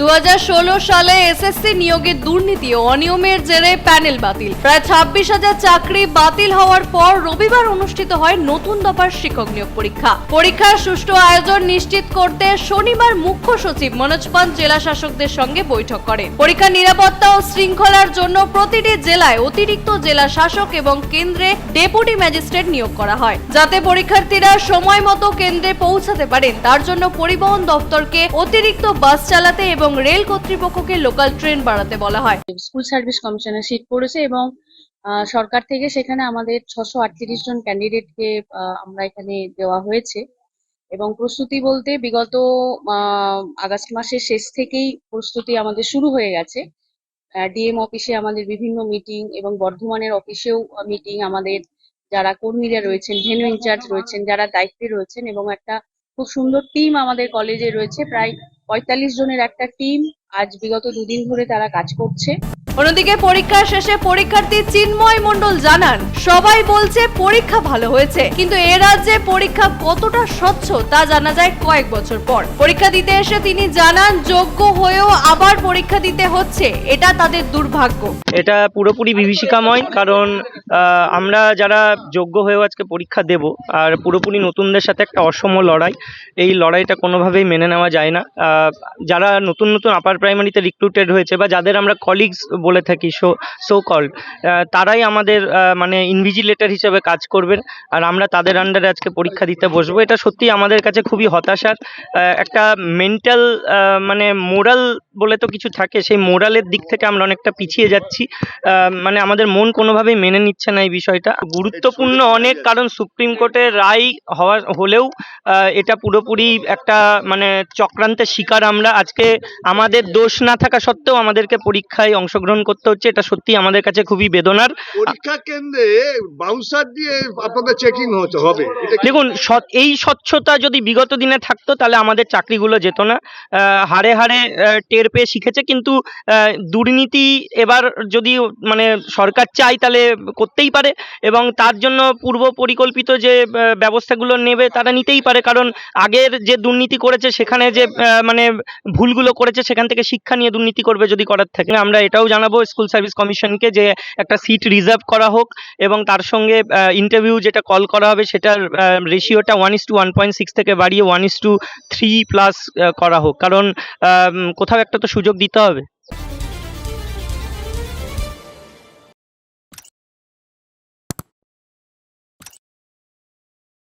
দু হাজার ষোলো সালে এসএসসি নিয়োগের দুর্নীতি ও অনিয়মের জেরে প্যানেল বাতিল। প্রায় ছাব্বিশ হাজার চাকরি বাতিল হওয়ার পর রবিবার অনুষ্ঠিত হয় নতুন দফার শিক্ষক নিয়োগ পরীক্ষা। পরীক্ষার সুষ্ঠু আয়োজন নিশ্চিত করতে শনিবার মুখ্য সচিব মনোজ পান্ত জেলা শাসকদের সঙ্গে বৈঠক করেন। পরীক্ষার নিরাপত্তা ও শৃঙ্খলার জন্য প্রতিটি জেলায় অতিরিক্ত জেলা শাসক এবং কেন্দ্রে ডেপুটি ম্যাজিস্ট্রেট নিয়োগ করা হয়। যাতে পরীক্ষার্থীরা সময় মতো কেন্দ্রে পৌঁছাতে পারেন, তার জন্য পরিবহন দপ্তরকে অতিরিক্ত বাস চালাতে এবং রেল কর্তৃপক্ষকে লোকাল ট্রেন বাড়াতে বলা হয়। স্কুল সার্ভিস কমিশনে সিট পড়েছে এবং সরকার থেকে সেখানে আমাদের ছশো আটত্রিশ জন ক্যান্ডিডেটকে আমরা এখানে দেওয়া হয়েছে। এবং প্রস্তুতি বলতে বিগত আগস্ট মাসের শেষ থেকেই প্রস্তুতি আমাদের শুরু হয়ে গেছে। ডিএম অফিসে আমাদের বিভিন্ন মিটিং এবং বর্ধমানের অফিসেও মিটিং আমাদের যারা কর্মীরা রয়েছেন, ভেনু ইনচার্জ রয়েছেন, যারা দায়িত্বে রয়েছেন এবং একটা খুব সুন্দর টিম আমাদের কলেজে রয়েছে। প্রায় পঁয়তাল্লিশ জনের একটা টিম আজ বিগত দুদিন ধরে তারা কাজ করছে। অন্যদিকে পরীক্ষার শেষে পরীক্ষার্থী চিন্ময় মন্ডল জানান, সবাই বলছে পরীক্ষা ভালো হয়েছে, কিন্তু এ রাজ্যে পরীক্ষা কতটা স্বচ্ছ তা জানা যায় কয়েক বছর পর। পরীক্ষা দিতে এসে তিনি জানান, যোগ্য হয়েও আবার পরীক্ষা দিতে হচ্ছে, এটা তাদের দুর্ভাগ্য। এটা পুরোপুরি বিভীষিকাময়, কারণ আমরা যারা যোগ্য হয়েও আজকে পরীক্ষা দেব, আর পুরোপুরি নতুনদের সাথে একটা অসম লড়াই, এই লড়াইটা কোনোভাবেই মেনে নেওয়া যায় না। যারা নতুন নতুন আপার প্রাইমারিতে রিক্রুটেড হয়েছে, বা যাদের আমরা কলিগস বলে থাকি সো সো কল তারাই আমাদের মানে ইনভিজিলেটর হিসেবে কাজ করবেন, আর আমরা তাদের আন্ডারে আজকে পরীক্ষা দিতে বসবো। এটা সত্যি আমাদের কাছে খুবই হতাশার একটা মেন্টাল মানে মোরাল বলে তো কিছু থাকে সেই মোরালের দিক থেকে আমরা অনেকটা পিছিয়ে যাচ্ছি। মানে আমাদের মন কোনোভাবেই মেনে নিচ্ছে না এই বিষয়টা। গুরুত্বপূর্ণ অনেক কারণ সুপ্রিম কোর্টের রায় হওয়া হলেও এটা পুরোপুরি একটা মানে চক্রান্তের শিকার আমরা। আজকে আমাদের দোষ না থাকা সত্ত্বেও আমাদেরকে পরীক্ষায় অংশগ্রহণ করতে হচ্ছে। এটা সত্যি আমাদের কাছে খুবই বেদনার। পরীক্ষা কেন্দ্রে বাউন্সার দিয়ে আপনাদের চেকিং হতে হবে। দেখুন এই স্বচ্ছতা যদি বিগত দিনে থাকতো তাহলে আমাদের চাকরিগুলো যেত না। হাড়ে আহ, টের পেয়ে শিখেছে কিন্তু আহ, দুর্নীতি এবার যদি মানে সরকার চাই তাহলে করতেই পারে এবং তার জন্য পূর্ব পরিকল্পিত যে ব্যবস্থাগুলো নেবে তারা নিতেই পারে। কারণ আগের যে দুর্নীতি করেছে সেখানে যে মানে ভুলগুলো করেছে সেখান থেকে শিক্ষা নিয়ে দুর্নীতি করবে যদি করার থাকে। আমরা এটাও জানাব স্কুল সার্ভিস কমিশনকে যে একটা সিট রিজার্ভ করা হোক এবং তার সঙ্গে ইন্টারভিউ যেটা কল করা হবে সেটার রেশিওটা one is two one point six থেকে বাড়িয়ে one is two three plus করা হোক। কারণ কোথাও একটা তো সুযোগ দিতে হবে।